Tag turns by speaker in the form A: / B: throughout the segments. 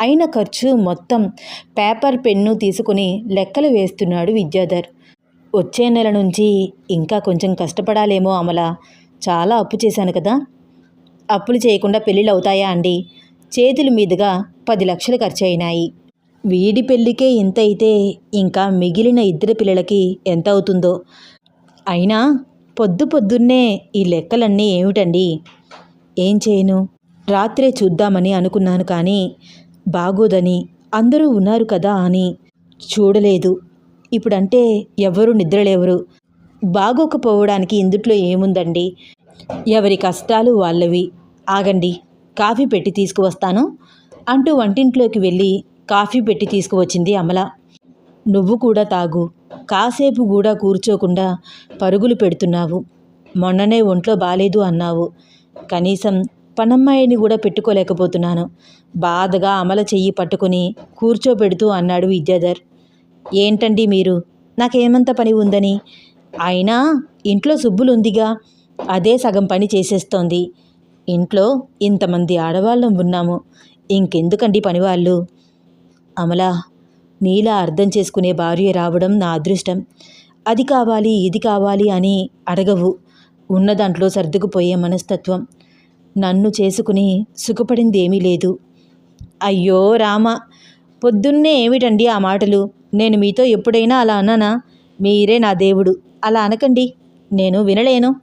A: అయిన ఖర్చు మొత్తం పేపర్ పెన్ను తీసుకుని లెక్కలు వేస్తున్నాడు విద్యాధర్. వచ్చే నెల నుంచి ఇంకా కొంచెం కష్టపడాలేమో అమల. చాలా అప్పు చేశాను కదా. అప్పులు చేయకుండా పెళ్ళిళ్ళు అవుతాయా అండి? చేతుల మీదుగా పది లక్షలు ఖర్చు అయినాయి వీడి పెళ్ళికే ఇంత అయితే ఇంకా మిగిలిన ఇద్దరు పిల్లలకి ఎంత అవుతుందో? అయినా పొద్దు పొద్దున్నే ఈ లెక్కలన్నీ ఏమిటండి? ఏం చేయను? రాత్రే చూద్దామని అనుకున్నాను కానీ బాగోదని అందరూ ఉన్నారు కదా అని చూడలేదు. ఇప్పుడంటే ఎవరు నిద్రలేవరు. బాగోకపోవడానికి ఇందుట్లో ఏముందండి? ఎవరి కష్టాలు వాళ్ళవి. ఆగండి కాఫీ పెట్టి తీసుకువస్తాను అంటూ వంటింట్లోకి వెళ్ళి కాఫీ పెట్టి తీసుకువచ్చింది అమల. నువ్వు కూడా తాగు కాసేపు కూడా కూర్చోకుండా పరుగులు పెడుతున్నావు. మొన్ననే ఒంట్లో బాలేదు అన్నావు. కనీసం పనమ్మాయిని కూడా పెట్టుకోలేకపోతున్నాను. బాధగా అమల చెయ్యి పట్టుకుని కూర్చోబెడుతూ అన్నాడు విద్యాధర్. ఏంటండి మీరు? నాకేమంత పని ఉందని? అయినా ఇంట్లో సుబ్బులుందిగా. అదే సగం పని చేసేస్తోంది. ఇంట్లో ఇంతమంది ఆడవాళ్ళం ఉన్నాము. ఇంకెందుకండి పనివాళ్ళు? అమలా నీలా అర్థం చేసుకునే భార్య రావడం నా అదృష్టం. అది కావాలి ఇది కావాలి అని అడగవు. ఉన్న దాంట్లో సర్దుకుపోయే మనస్తత్వం. నన్ను చేసుకుని సుఖపడింది ఏమీ లేదు. అయ్యో రామ పొద్దున్నే ఏమిటండి ఆ మాటలు? నేను మీతో ఎప్పుడైనా అలా అన్నానా? మీరే నా దేవుడు. అలా అనకండి. నేను వినలేను.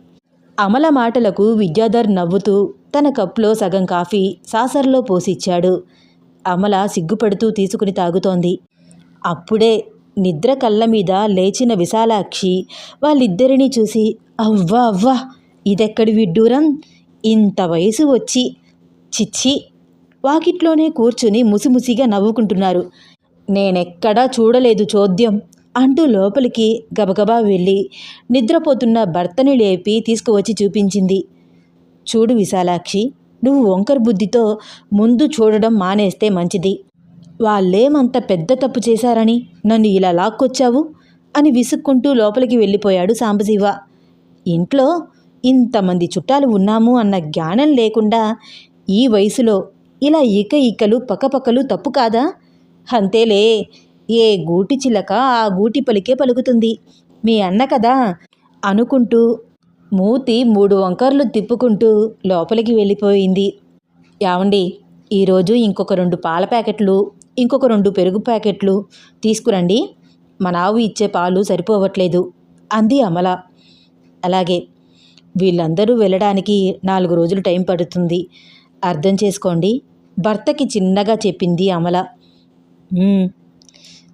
A: అమల మాటలకు విద్యాధర్ నవ్వుతూ తన కప్పులో సగం కాఫీ సాసర్లో పోసిచ్చాడు. అమల సిగ్గుపడుతూ తీసుకుని తాగుతోంది. అప్పుడే నిద్ర కళ్ళ మీద లేచిన విశాలాక్షి వాళ్ళిద్దరినీ చూసి అవ్వా అవ్వా ఇదెక్కడి విడ్డూరం? ఇంత వయసు వచ్చి చిచ్చి వాకిట్లోనే కూర్చుని ముసిముసిగా నవ్వుకుంటున్నారు. నేనెక్కడా చూడలేదు చోద్యం అంటూ లోపలికి గబగబా వెళ్ళి నిద్రపోతున్న భర్తని లేపి తీసుకువచ్చి చూపించింది. చూడు విశాలాక్షి నువ్వు వంకర బుద్ధితో ముందు చూడడం మానేస్తే మంచిది. వాళ్ళేమంత పెద్ద తప్పు చేశారని నన్ను ఇలా లాక్కొచ్చావు అని విసుక్కుంటూ లోపలికి వెళ్ళిపోయాడు సాంబశివ. ఇంట్లో ఇంతమంది చుట్టాలు ఉన్నాము అన్న జ్ఞానం లేకుండా ఈ వయసులో ఇలా ఇక ఇకలు పక్కపక్కలు తప్పు కాదా? అంతేలే ఏ గూటి చిలక ఆ గూటి పలికే పలుకుతుంది. మీ అన్న కదా? అనుకుంటూ మూతి మూడు వంకర్లు తిప్పుకుంటూ లోపలికి వెళ్ళిపోయింది. యావండి ఈరోజు ఇంకొక రెండు పాల ప్యాకెట్లు ఇంకొక రెండు పెరుగు ప్యాకెట్లు తీసుకురండి. మన ఆవు ఇచ్చే పాలు సరిపోవట్లేదు అంది అమల. అలాగే వీళ్ళందరూ వెళ్ళడానికి నాలుగు రోజులు టైం పడుతుంది. అర్థం చేసుకోండి. భర్తకి చిన్నగా చెప్పింది అమల.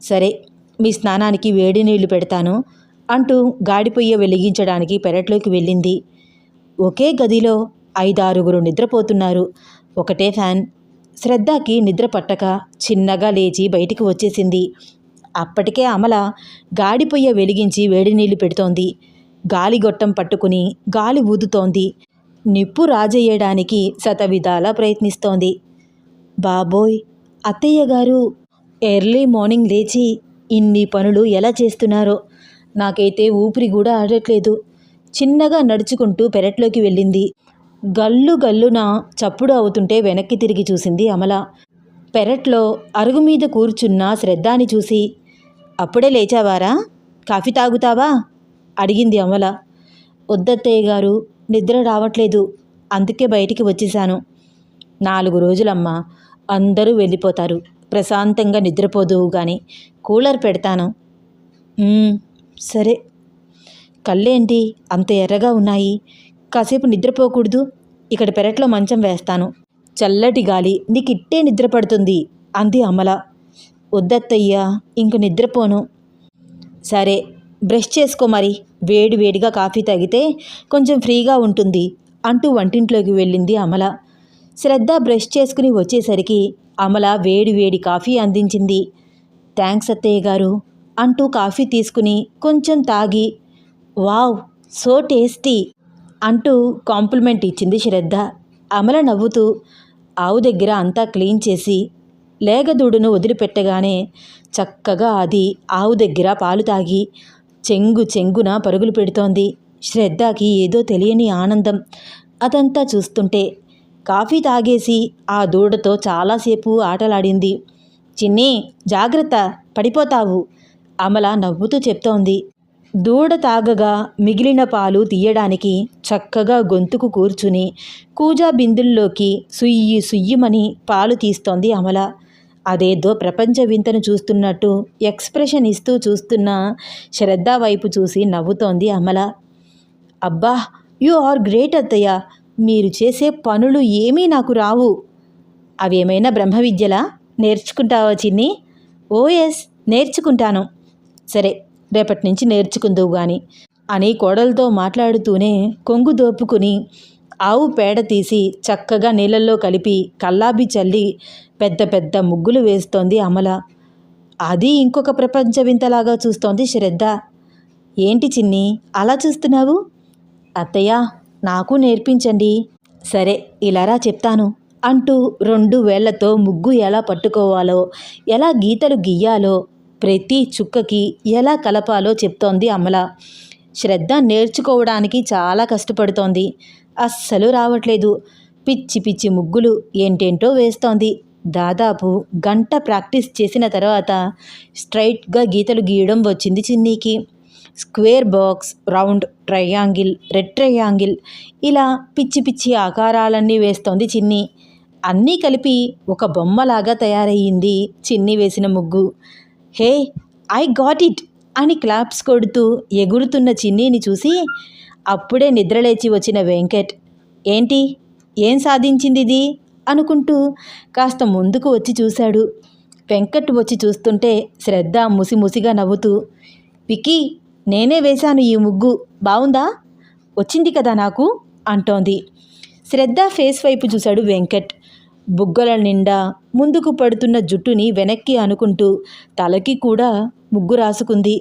A: సరే మీ స్నానానికి వేడి నీళ్ళు పెడతాను అంటూ గాడిపొయ్య వెలిగించడానికి పెరట్లోకి వెళ్ళింది. ఒకే గదిలో ఐదారుగురు నిద్రపోతున్నారు. ఒకటే ఫ్యాన్. శ్రద్ధకి నిద్ర పట్టక చిన్నగా లేచి బయటికి వచ్చేసింది. అప్పటికే అమల గాడిపొయ్య వెలిగించి వేడి నీళ్ళు పెడుతోంది. గాలిగొట్టం పట్టుకుని గాలి ఊదుతోంది. నిప్పు రాజేయడానికి శతవిధాలా ప్రయత్నిస్తోంది. బాబోయ్! అత్తయ్య గారు ఎర్లీ మార్నింగ్ లేచి ఇన్ని పనులు ఎలా చేస్తున్నారో నాకైతే ఊపిరి కూడా ఆడట్లేదు. చిన్నగా నడుచుకుంటూ పెరట్లోకి వెళ్ళింది. గల్లు గల్లున చప్పుడు అవుతుంటే వెనక్కి తిరిగి చూసింది అమల. పెరట్లో అరుగు మీద కూర్చున్న శ్రద్ధాని చూసి అప్పుడే లేచావారా? కాఫీ తాగుతావా? అడిగింది అమల. వద్దత్తయ్య గారు నిద్ర రావట్లేదు. అందుకే బయటికి వచ్చేశాను. నాలుగు రోజులమ్మా అందరూ వెళ్ళిపోతారు. ప్రశాంతంగా నిద్రపోదువు కానీ కూలర్ పెడతాను. సరే. కళ్ళేంటి అంత ఎర్రగా ఉన్నాయి. కాసేపు నిద్రపోకూడదు. ఇక్కడ పెరట్లో మంచం వేస్తాను. చల్లటి గాలి నీకు ఇట్టే నిద్ర పడుతుంది అంది అమల. వద్దత్తయ్యా ఇంక నిద్రపోను. సరే బ్రష్ చేసుకో మరి. వేడి వేడిగా కాఫీ తాగితే కొంచెం ఫ్రీగా ఉంటుంది అంటూ వంటింట్లోకి వెళ్ళింది అమల. శ్రద్ధ బ్రష్ చేసుకుని వచ్చేసరికి అమల వేడి వేడి కాఫీ అందించింది. థ్యాంక్స్ అత్తయ్య గారు అంటూ కాఫీ తీసుకుని కొంచెం తాగి వావ్ సో టేస్టీ అంటూ కాంప్లిమెంట్ ఇచ్చింది శ్రద్ధ. అమల నవ్వుతూ ఆవు దగ్గర అంతా క్లీన్ చేసి లేగదూడును వదిలిపెట్టగానే చక్కగా అది ఆవు దగ్గర పాలు తాగి చెంగు చెంగున పరుగులు పెడుతోంది. శ్రద్ధకి ఏదో తెలియని ఆనందం. అదంతా చూస్తుంటే కాఫీ తాగేసి ఆ దూడతో చాలాసేపు ఆటలాడింది. చిన్ని జాగ్రత్త పడిపోతావు. అమల నవ్వుతూ చెప్తోంది. దూడ తాగగా మిగిలిన పాలు తీయడానికి చక్కగా గొంతుకు కూర్చుని కూజా బిందుల్లోకి సుయ్యి సుయ్యమని పాలు తీస్తోంది అమల. అదేదో ప్రపంచ వింతను చూస్తున్నట్టు ఎక్స్ప్రెషన్ ఇస్తూ చూస్తున్న శ్రద్ధ వైపు చూసి నవ్వుతోంది అమల. అబ్బా యు ఆర్ గ్రేట్ అత్తయ్య. మీరు చేసే పనులు ఏమీ నాకు రావు. అవేమైనా బ్రహ్మ విద్యలా? నేర్చుకుంటావా చిన్ని? ఓ ఎస్ నేర్చుకుంటాను. సరే రేపటి నుంచి నేర్చుకుందువు గాని. అని కోడలతో మాట్లాడుతూనే కొంగు దోపుకుని ఆవు పేడ తీసి చక్కగా నీళ్ళల్లో కలిపి కల్లాబి చల్లి పెద్ద పెద్ద ముగ్గులు వేస్తోంది అమల. అది ఇంకొక ప్రపంచ వింతలాగా చూస్తోంది శ్రద్ధ. ఏంటి చిన్ని అలా చూస్తున్నావు? అత్తయ్య నాకు నేర్పించండి. సరే ఇలారా చెప్తాను అంటూ రెండు వేళ్ళతో ముగ్గు ఎలా పట్టుకోవాలో ఎలా గీతలు గీయాలో ప్రతి చుక్కకి ఎలా కలపాలో చెప్తోంది అమల. శ్రద్ధ నేర్చుకోవడానికి చాలా కష్టపడుతోంది. అస్సలు రావట్లేదు. పిచ్చి పిచ్చి ముగ్గులు ఏంటేంటో వేస్తోంది. దాదాపు గంట ప్రాక్టీస్ చేసిన తర్వాత స్ట్రైట్గా గీతలు గీయడం వచ్చింది చిన్నీకి. Square box round triangle red triangle ఇలా పిచ్చి పిచ్చి ఆకారాలన్నీ వేస్తోంది చిన్ని. అన్నీ కలిపి ఒక బొమ్మలాగా తయారయ్యింది చిన్ని వేసిన ముగ్గు. హే ఐ గాట్ ఇట్ అని క్లాప్స్ కొడుతూ ఎగురుతున్న చిన్నీని చూసి అప్పుడే నిద్రలేచి వచ్చిన వెంకట్ ఏంటి ఏం సాధించింది ఇది అనుకుంటూ కాస్త ముందుకు వచ్చి చూశాడు. వెంకట్ వచ్చి చూస్తుంటే శ్రద్ధ ముసిముసిగా నవ్వుతూ విక్కీ నేనే వేశాను ఈ ముగ్గు. బావుందా? వచ్చింది కదా నాకు? అంటోంది. శ్రద్ధ ఫేస్ వైపు చూశాడు వెంకట్. బుగ్గల నిండా ముందుకు పడుతున్న జుట్టుని వెనక్కి అనుకుంటూ తలకి కూడా ముగ్గు రాసుకుంది.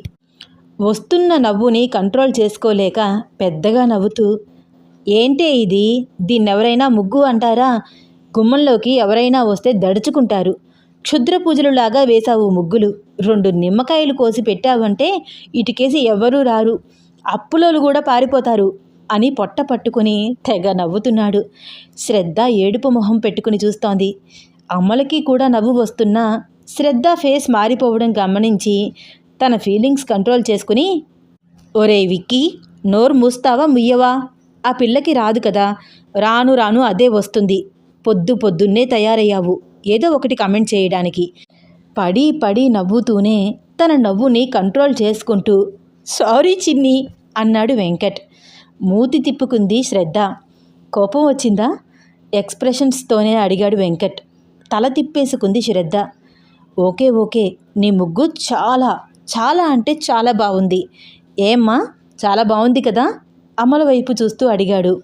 A: వస్తున్న నవ్వుని కంట్రోల్ చేసుకోలేక పెద్దగా నవ్వుతూ ఏంటే ఇది? దీన్నెవరైనా ముగ్గు అంటారా? గుమ్మంలోకి ఎవరైనా వస్తే దడుచుకుంటారు. క్షుద్ర పూజలులాగా వేశావు ముగ్గులు. రెండు నిమ్మకాయలు కోసి పెట్టావంటే ఇటుకేసి ఎవ్వరూ రారు. అప్పులోలు కూడా పారిపోతారు అని పొట్ట పట్టుకుని తెగ నవ్వుతున్నాడు. శ్రద్ధ ఏడుపు మొహం పెట్టుకుని చూస్తోంది. అమ్మలకి కూడా నవ్వు వస్తున్నా శ్రద్ధ ఫేస్ మారిపోవడం గమనించి తన ఫీలింగ్స్ కంట్రోల్ చేసుకుని ఒరే విక్కీ నోరు మూస్తావా ముయ్యవా? ఆ పిల్లకి రాదు కదా. రాను రాను అదే వస్తుంది. పొద్దు పొద్దున్నే తయారయ్యావు. ఏదో ఒకటి కమెంట్ చేయడానికి. పడి పడి నవ్వుతూనే తన నవ్వుని కంట్రోల్ చేసుకుంటూ సారీ చిన్ని అన్నాడు వెంకట్. మూతి తిప్పుకుంది శ్రద్ధ. కోపం వచ్చిందా? ఎక్స్ప్రెషన్స్తోనే అడిగాడు వెంకట్. తల తిప్పేసుకుంది శ్రద్ధ. Okay okay. నీ ముగ్గు చాలా చాలా అంటే చాలా బాగుంది ఏమ్మా చాలా బాగుంది కదా? అమల వైపు చూస్తూ అడిగాడు.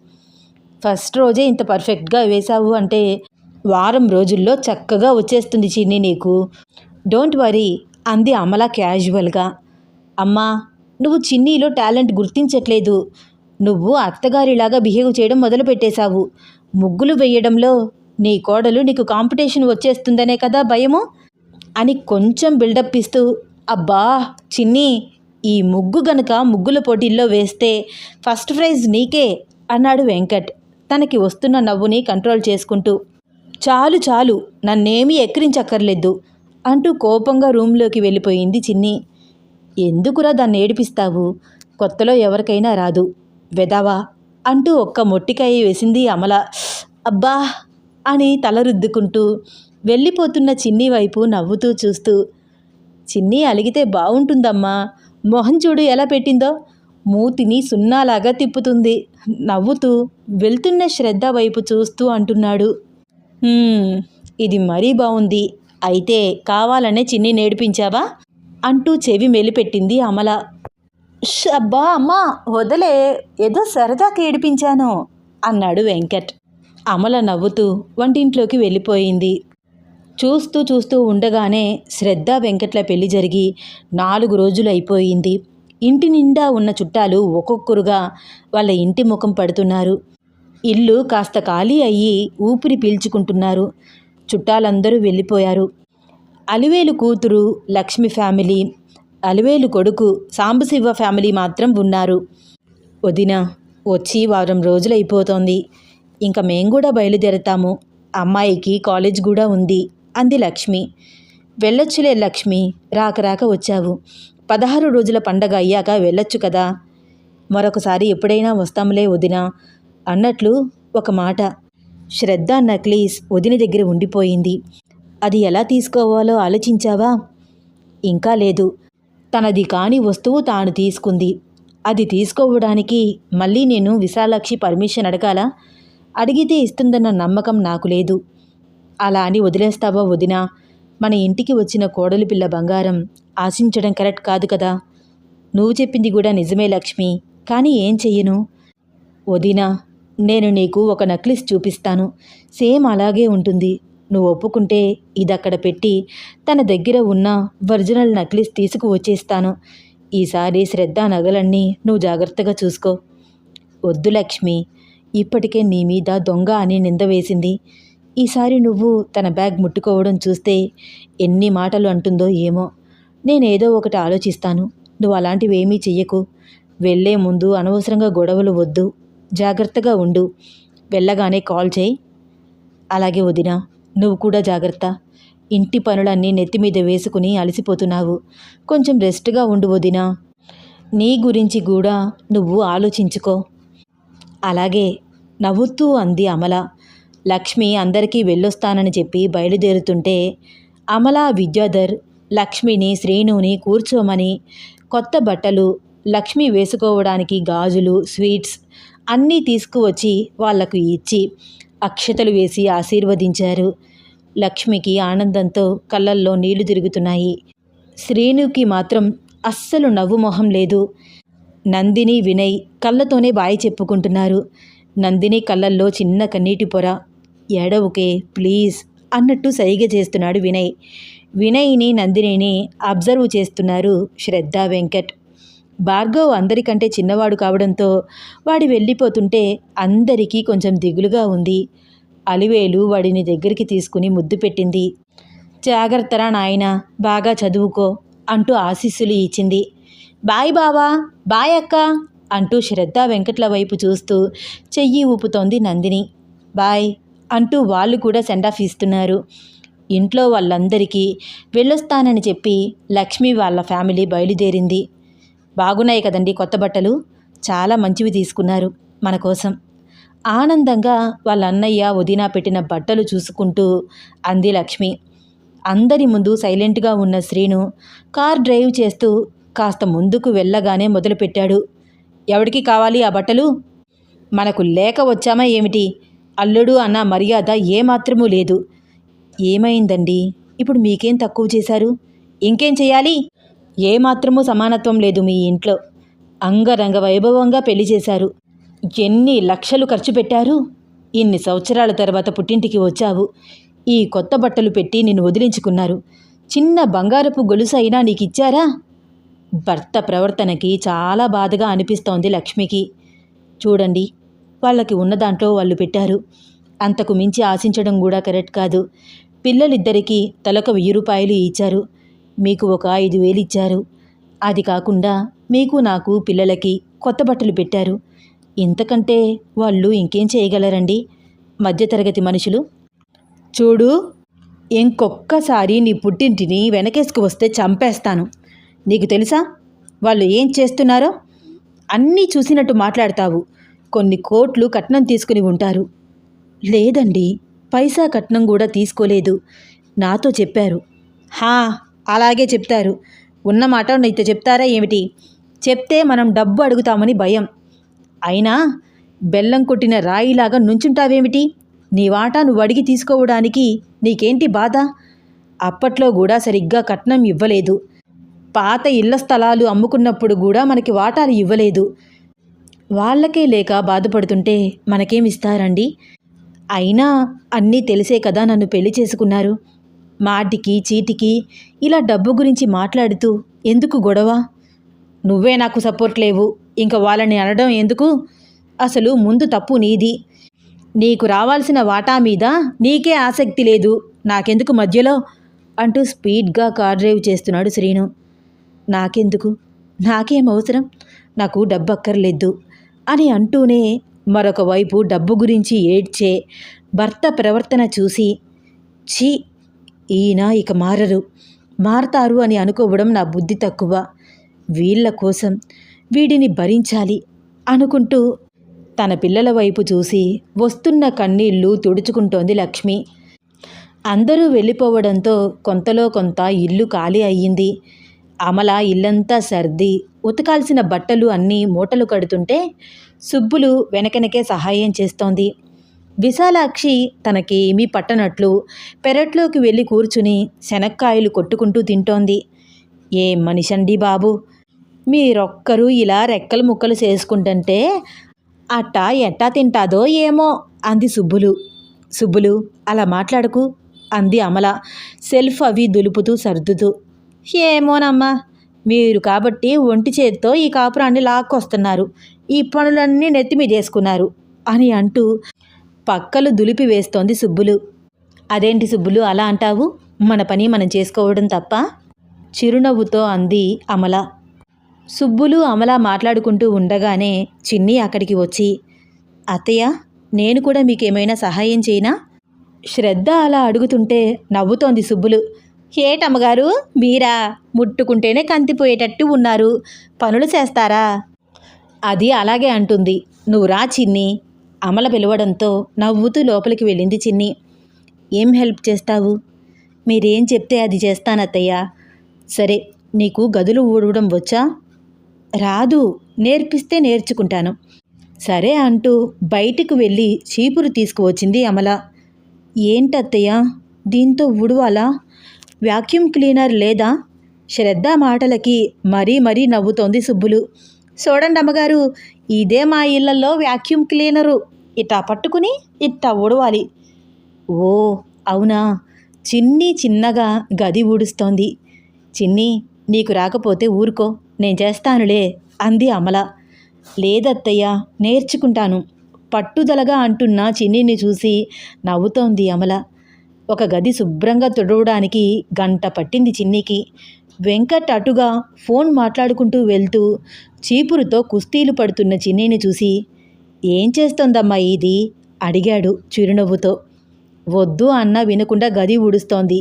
A: ఫస్ట్ రోజే ఇంత పర్ఫెక్ట్గా వేశావు అంటే వారం రోజుల్లో చక్కగా వచ్చేస్తుంది చిన్ని నీకు. డోంట్ వరీ అంది అమల క్యాజువల్గా. అమ్మా నువ్వు చిన్నీలో టాలెంట్ గుర్తించట్లేదు. నువ్వు అత్తగారిలాగా బిహేవ్ చేయడం మొదలుపెట్టేశావు. ముగ్గులు వేయడంలో నీ కోడలు నీకు కాంపిటీషన్ వచ్చేస్తుందనే కదా భయము? అని కొంచెం బిల్డప్ ఇస్తూ అబ్బా చిన్ని ఈ ముగ్గు గనుక ముగ్గుల పోటీల్లో వేస్తే ఫస్ట్ ప్రైజ్ నీకే అన్నాడు వెంకట్. తనకి వస్తున్న నవ్వుని కంట్రోల్ చేసుకుంటూ చాలు చాలు నన్నేమీ ఎక్కిరించక్కర్లేదు అంటూ కోపంగా రూమ్లోకి వెళ్ళిపోయింది చిన్ని. ఎందుకురా దాన్ని ఏడిపిస్తావు? కొత్తలో ఎవరికైనా రాదు వెదావా అంటూ ఒక్క మొట్టికాయ వేసింది అమల. అబ్బా అని తల రుద్దుకుంటూ వెళ్ళిపోతున్న చిన్ని వైపు నవ్వుతూ చూస్తూ చిన్ని అలిగితే బాగుంటుందమ్మా మొహం చూడు ఎలా పెట్టిందో. మూతిని సున్నాలాగా తిప్పుతుంది. నవ్వుతూ వెళ్తున్న శ్రద్ధ వైపు చూస్తూ అంటున్నాడు. ఇది మరీ బాగుంది అయితే కావాలనే చిన్ని నేర్పించావా? అంటూ చెవి మెలిపెట్టింది అమల. అబ్బా అమ్మా వదలే. ఏదో సరదాకి ఏడిపించాను అన్నాడు వెంకట్. అమల నవ్వుతూ వంటింట్లోకి వెళ్ళిపోయింది. చూస్తూ చూస్తూ ఉండగానే శ్రద్ధ వెంకట్ల పెళ్ళి జరిగి నాలుగు రోజులు అయిపోయింది. ఇంటి నిండా ఉన్న చుట్టాలు ఒక్కొక్కరుగా వాళ్ళ ఇంటి ముఖం పడుతున్నారు. ఇల్లు కాస్త ఖాళీ అయ్యి ఊపిరి పీల్చుకుంటున్నారు. చుట్టాలందరూ వెళ్ళిపోయారు. అలివేలు కూతురు లక్ష్మి ఫ్యామిలీ అలివేలు కొడుకు సాంబశివ ఫ్యామిలీ మాత్రం ఉన్నారు. వదిన వచ్చి వారం రోజులు అయిపోతోంది ఇంకా మేం కూడా బయలుదేరతాము. అమ్మాయికి కాలేజ్ కూడా ఉంది. అంది లక్ష్మి. వెళ్ళొచ్చులే లక్ష్మి రాక రాక వచ్చావు. పదహారు రోజుల పండగ అయ్యాక వెళ్ళొచ్చు కదా. మరొకసారి ఎప్పుడైనా వస్తాంలే వదిన అన్నట్లు ఒక మాట. శ్రద్ధ నక్లీస్ వదిన దగ్గర ఉండిపోయింది. అది ఎలా తీసుకోవాలో ఆలోచించావా? ఇంకా లేదు. తనది కాని వస్తువు తాను తీసుకుంది. అది తీసుకోవడానికి మళ్ళీ నేను విశాలాక్షి పర్మిషన్ అడగాల? అడిగితే ఇస్తుందన్న నమ్మకం నాకు లేదు. అలా అని వదిలేస్తావా వదినా? మన ఇంటికి వచ్చిన కోడలి పిల్ల బంగారం ఆశించడం కరెక్ట్ కాదు కదా? నువ్వు చెప్పింది కూడా నిజమే లక్ష్మి. కానీ ఏం చెయ్యను? వదినా నేను నీకు ఒక నక్లిస్ చూపిస్తాను. సేమ్ అలాగే ఉంటుంది. నువ్వు ఒప్పుకుంటే ఇది అక్కడ పెట్టి తన దగ్గర ఉన్న ఒరిజినల్ నక్లిస్ తీసుకువచ్చేస్తాను. ఈసారి శ్రద్ధ నగలన్నీ నువ్వు జాగ్రత్తగా చూసుకో. వద్దు లక్ష్మి. ఇప్పటికే నీ మీద దొంగ అని నింద వేసింది. ఈసారి నువ్వు తన బ్యాగ్ ముట్టుకోవడం చూస్తే ఎన్ని మాటలు అంటుందో ఏమో. నేనేదో ఒకటి ఆలోచిస్తాను. నువ్వు అలాంటివి ఏమీ చెయ్యకు. వెళ్ళే ముందు అనవసరంగా గొడవలు వద్దు. జాగ్రత్తగా ఉండు. వెళ్ళగానే కాల్ చేయి. అలాగే వదిన నువ్వు కూడా జాగ్రత్త. ఇంటి పనులన్నీ నెత్తి మీద వేసుకుని అలసిపోతున్నావు. కొంచెం రెస్ట్గా ఉండు వదినా. నీ గురించి కూడా నువ్వు ఆలోచించుకో. అలాగే నవ్వుతూ అంది అమల. లక్ష్మి అందరికీ వెళ్ళొస్తానని చెప్పి బయలుదేరుతుంటే అమల విద్యాధర్ లక్ష్మిని శ్రీనుని కూర్చోమని కొత్త బట్టలు లక్ష్మి వేసుకోవడానికి గాజులు స్వీట్స్ అన్నీ తీసుకువచ్చి వాళ్ళకు ఇచ్చి అక్షతలు వేసి ఆశీర్వదించారు. లక్ష్మికి ఆనందంతో కళ్ళల్లో నీళ్ళు తిరుగుతున్నాయి. శ్రీనుకి మాత్రం అస్సలు నవ్వు మొహం లేదు. నందిని వినయ్ కళ్ళతోనే బాయి చెప్పుకుంటున్నారు. నందిని కళ్ళల్లో చిన్న కన్నీటి పొర. ఏడవుకే ప్లీజ్ అన్నట్టు సైగ చేస్తున్నాడు వినయ్. వినయ్ని నందినిని అబ్జర్వ్ చేస్తున్నారు శ్రద్ధ వెంకట్. భార్గవ్ అందరికంటే చిన్నవాడు కావడంతో వాడి వెళ్ళిపోతుంటే అందరికీ కొంచెం దిగులుగా ఉంది. అలివేలు వాడిని దగ్గరికి తీసుకుని ముద్దు పెట్టింది. జాగ్రత్తరా నాయన బాగా చదువుకో అంటూ ఆశీస్సులు ఇచ్చింది. బాయ్ బావా బాయ్ అక్క అంటూ శ్రద్ధ వెంకట్ల వైపు చూస్తూ చెయ్యి ఊపుతోంది నందిని. బాయ్. అంటూ వాళ్ళు కూడా సెండాఫ్ ఇస్తున్నారు. ఇంట్లో వాళ్ళందరికీ వెళ్ళొస్తానని చెప్పి లక్ష్మి వాళ్ళ ఫ్యామిలీ బయలుదేరింది. బాగున్నాయి కదండి కొత్త బట్టలు? చాలా మంచివి తీసుకున్నారు మన కోసం. ఆనందంగా వాళ్ళ అన్నయ్య వదినా పెట్టిన బట్టలు చూసుకుంటూ అంది లక్ష్మి. అందరి ముందు సైలెంట్గా ఉన్న శ్రీను కార్ డ్రైవ్ చేస్తూ కాస్త ముందుకు వెళ్ళగానే మొదలుపెట్టాడు. ఎవడికి కావాలి ఆ బట్టలు? మనకు లేక వచ్చామా ఏమిటి? అల్లుడు అన్న మర్యాద ఏమాత్రమూ లేదు. ఏమైందండి? ఇప్పుడు మీకేం తక్కువ చేశారు? ఇంకేం చేయాలి? ఏమాత్రమూ సమానత్వం లేదు మీ ఇంట్లో. అంగరంగ వైభవంగా పెళ్ళి చేశారు. ఎన్ని లక్షలు ఖర్చు పెట్టారు? ఇన్ని సంవత్సరాల తర్వాత పుట్టింటికి వచ్చావు. ఈ కొత్త బట్టలు పెట్టి నిన్ను వదిలించుకున్నారు. చిన్న బంగారపు గొలుసు అయినా నీకు ఇచ్చారా భర్త ప్రవర్తనకి చాలా బాధగా అనిపిస్తోంది లక్ష్మికి. చూడండి వాళ్ళకి ఉన్న దాంట్లో వాళ్ళు పెట్టారు. అంతకు మించి ఆశించడం కూడా కరెక్ట్ కాదు. పిల్లలిద్దరికీ తలక వెయ్యి రూపాయలు ఇచ్చారు. మీకు ఒక ఐదు వేలు ఇచ్చారు. అది కాకుండా మీకు నాకు పిల్లలకి కొత్త బట్టలు పెట్టారు. ఇంతకంటే వాళ్ళు ఇంకేం చేయగలరండి? మధ్యతరగతి మనుషులు. చూడు ఇంకొక్కసారి నీ పుట్టింటిని వెనకేసుకు వస్తే చంపేస్తాను. నీకు తెలుసా? వాళ్ళు ఏం చేస్తున్నారో? అన్నీ చూసినట్టు మాట్లాడతావు. కొన్ని కోట్లు కట్నం తీసుకుని ఉంటారు. లేదండి పైసా కట్నం కూడా తీసుకోలేదు. నాతో చెప్పారు. హా అలాగే చెప్తారు. ఉన్నమాట నీతో చెప్తారా ఏమిటి? చెప్తే మనం డబ్బు అడుగుతామని భయం. అయినా బెల్లం కొట్టిన రాయిలాగా నుంచుంటావేమిటి? నీ వాటా నువ్వు అడిగి తీసుకోవడానికి నీకేంటి బాధ? అప్పట్లో కూడా సరిగ్గా కట్నం ఇవ్వలేదు. పాత ఇళ్ళ స్థలాలు అమ్ముకున్నప్పుడు కూడా మనకి వాటాలు ఇవ్వలేదు. వాళ్ళకే లేక బాధపడుతుంటే మనకేమిస్తారండి అయినా అన్నీ తెలిసే కదా నన్ను పెళ్ళి చేసుకున్నారు. మాటికి చీటికి ఇలా డబ్బు గురించి మాట్లాడుతూ ఎందుకు గొడవ? నువ్వే నాకు సపోర్ట్ లేవు. ఇంక వాళ్ళని అనడం ఎందుకు? అసలు ముందు తప్పు నీది. నీకు రావాల్సిన వాటా మీద నీకే ఆసక్తి లేదు. నాకెందుకు మధ్యలో? అంటూ స్పీడ్గా కార్ డ్రైవ్ చేస్తున్నాడు శ్రీను. నాకెందుకు? నాకేం అవసరం? నాకు డబ్బక్కర్లేదు. అని అంటూనే మరొక వైపు డబ్బు గురించి ఏడ్చే భర్త ప్రవర్తన చూసి ఛీ ఈయన ఇక మారరు. మారతారు అని అనుకోవడం నా బుద్ధి తక్కువ. వీళ్ళ కోసం వీడిని భరించాలి అనుకుంటూ తన పిల్లల వైపు చూసి వస్తున్న కన్నీళ్ళు తుడుచుకుంటోంది లక్ష్మి. అందరూ వెళ్ళిపోవడంతో కొంతలో కొంత ఇల్లు ఖాళీ అయ్యింది. అమల ఇల్లంతా సర్ది ఉతకాల్సిన బట్టలు అన్నీ మూటలు కడుతుంటే సుబ్బులు వెనకనకే సహాయం చేస్తోంది. విశాలాక్షి తనకేమీ పట్టనట్లు పెరట్లోకి వెళ్ళి కూర్చుని శనక్కాయలు కొట్టుకుంటూ తింటోంది. ఏం మనిషండి బాబు? మీరొక్కరూ ఇలా రెక్కలు ముక్కలు చేసుకుంటుంటే అట్టా ఎట్టా తింటాదో ఏమో అంది సుబ్బులు. సుబ్బులు అలా మాట్లాడకు అంది అమల. సెల్ఫ్ అవి దులుపుతూ సర్దుతూ. ఏమోనమ్మా మీరు కాబట్టి ఒంటి చేత్తో ఈ కాపురాన్ని లాక్కొస్తున్నారు. ఈ పనులన్నీ నెత్తి చేసుకున్నారు అని అంటూ పక్కలు దులిపి వేస్తోంది సుబ్బులు. అదేంటి సుబ్బులు అలా అంటావు? మన పని మనం చేసుకోవడం తప్ప? చిరునవ్వుతో అంది అమల. సుబ్బులు అమల మాట్లాడుకుంటూ ఉండగానే చిన్ని అక్కడికి వచ్చి అత్తయ్య నేను కూడా మీకేమైనా సహాయం చేయనా? శ్రద్ధ అలా అడుగుతుంటే నవ్వుతోంది సుబ్బులు. ఏటమ్మగారు మీరా? ముట్టుకుంటేనే కంతిపోయేటట్టు ఉన్నారు. పనులు చేస్తారా? అది అలాగే అంటుంది. నువ్వు రా చిన్ని. అమల పిలవడంతో నవ్వుతూ లోపలికి వెళ్ళింది చిన్ని. ఏం హెల్ప్ చేస్తావు? మీరేం చెప్తే అది చేస్తానత్తయ్య. సరే నీకు గదులు ఊడవడం వచ్చా? రాదు నేర్పిస్తే నేర్చుకుంటాను. సరే అంటూ బయటికి వెళ్ళి చీపురు తీసుకువచ్చింది అమల. ఏంటత్తయ్య దీంతో ఉడవాలా వ్యాక్యూమ్ క్లీనర్ లేదా శ్రద్ధ మాటలకి మరీ మరీ నవ్వుతోంది సుబ్బులు. చూడండి అమ్మగారు ఇదే మా ఇళ్ళలో వ్యాక్యూమ్ క్లీనరు. ఇట్టా పట్టుకుని ఇట్టా ఊడవాలి. ఓ అవునా? చిన్ని చిన్నగా గది ఊడుస్తోంది. చిన్ని నీకు రాకపోతే ఊరుకో నేను చేస్తానులే అంది అమల. లేదత్తయ్య నేర్చుకుంటాను. పట్టుదలగా అంటున్న చిన్నిని చూసి నవ్వుతోంది అమల. ఒక గది శుభ్రంగా తుడవడానికి గంట పట్టింది చిన్నికి. వెంకట్ అటుగా ఫోన్ మాట్లాడుకుంటూ వెళ్తూ చీపురుతో కుస్తీలు పడుతున్న చిన్నిని చూసి ఏం చేస్తోందమ్మా ఇది? అడిగాడు చిరునవ్వుతో. వద్దు అన్న వినకుండా గది ఊడుస్తోంది.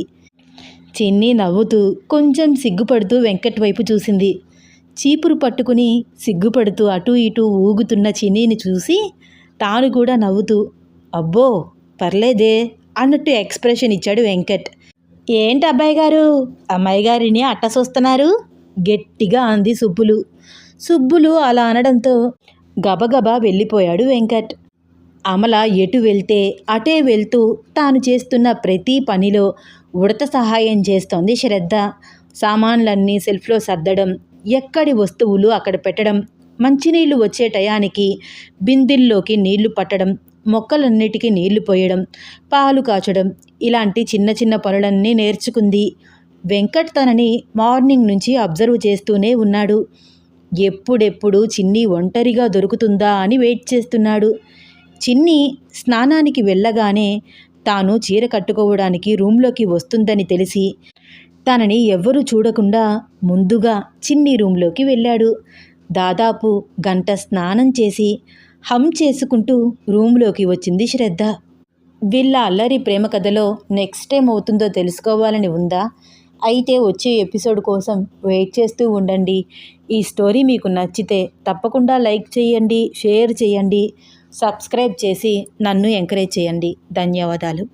A: చిన్ని నవ్వుతూ కొంచెం సిగ్గుపడుతూ వెంకట్ వైపు చూసింది. చీపురు పట్టుకుని సిగ్గుపడుతూ అటూ ఇటూ ఊగుతున్న చిన్నీని చూసి తాను కూడా నవ్వుతూ అబ్బో పర్లేదే. అన్నట్టు ఎక్స్ప్రెషన్ ఇచ్చాడు వెంకట్. ఏంటి అబ్బాయి గారు? అమ్మాయి గారిని అట్టసొస్తున్నారు గట్టిగా అంది సుబ్బులు. సుబ్బులు అలా అనడంతో గబగబా వెళ్ళిపోయాడు వెంకట్. అమల ఎటు వెళ్తే అటే వెళ్తూ తాను చేస్తున్న ప్రతి పనిలో ఉడత సహాయం చేస్తోంది శ్రద్ధ. సామాన్లన్నీ సెల్ఫ్లో సర్దడం ఎక్కడి వస్తువులు అక్కడ పెట్టడం మంచినీళ్ళు వచ్చే టయానికి బిందెల్లోకి నీళ్ళు పట్టడం మొక్కలన్నిటికీ నీళ్ళు పోయడం పాలు కాచడం ఇలాంటి చిన్న చిన్న పనులన్నీ నేర్చుకుంది. వెంకట్ తనని మార్నింగ్ నుంచి అబ్జర్వ్ చేస్తూనే ఉన్నాడు. ఎప్పుడెప్పుడు చిన్ని ఒంటరిగా దొరుకుతుందా అని వెయిట్ చేస్తున్నాడు. చిన్ని స్నానానికి వెళ్ళగానే తాను చీర కట్టుకోవడానికి రూంలోకి వస్తుందని తెలిసి తనని ఎవ్వరూ చూడకుండా ముందుగా చిన్ని రూంలోకి వెళ్ళాడు. దాదాపు గంట స్నానం చేసి హమ్ చేసుకుంటూ రూంలోకి వచ్చింది శ్రద్ధ. వీళ్ళ అల్లరి ప్రేమ కథలో నెక్స్ట్ టైం అవుతుందో తెలుసుకోవాలని ఉందా? అయితే వచ్చే ఎపిసోడ్ కోసం వెయిట్ చేస్తూ ఉండండి. ఈ స్టోరీ మీకు నచ్చితే తప్పకుండా లైక్ చేయండి షేర్ చేయండి సబ్స్క్రైబ్ చేసి నన్ను ఎంకరేజ్ చేయండి. ధన్యవాదాలు.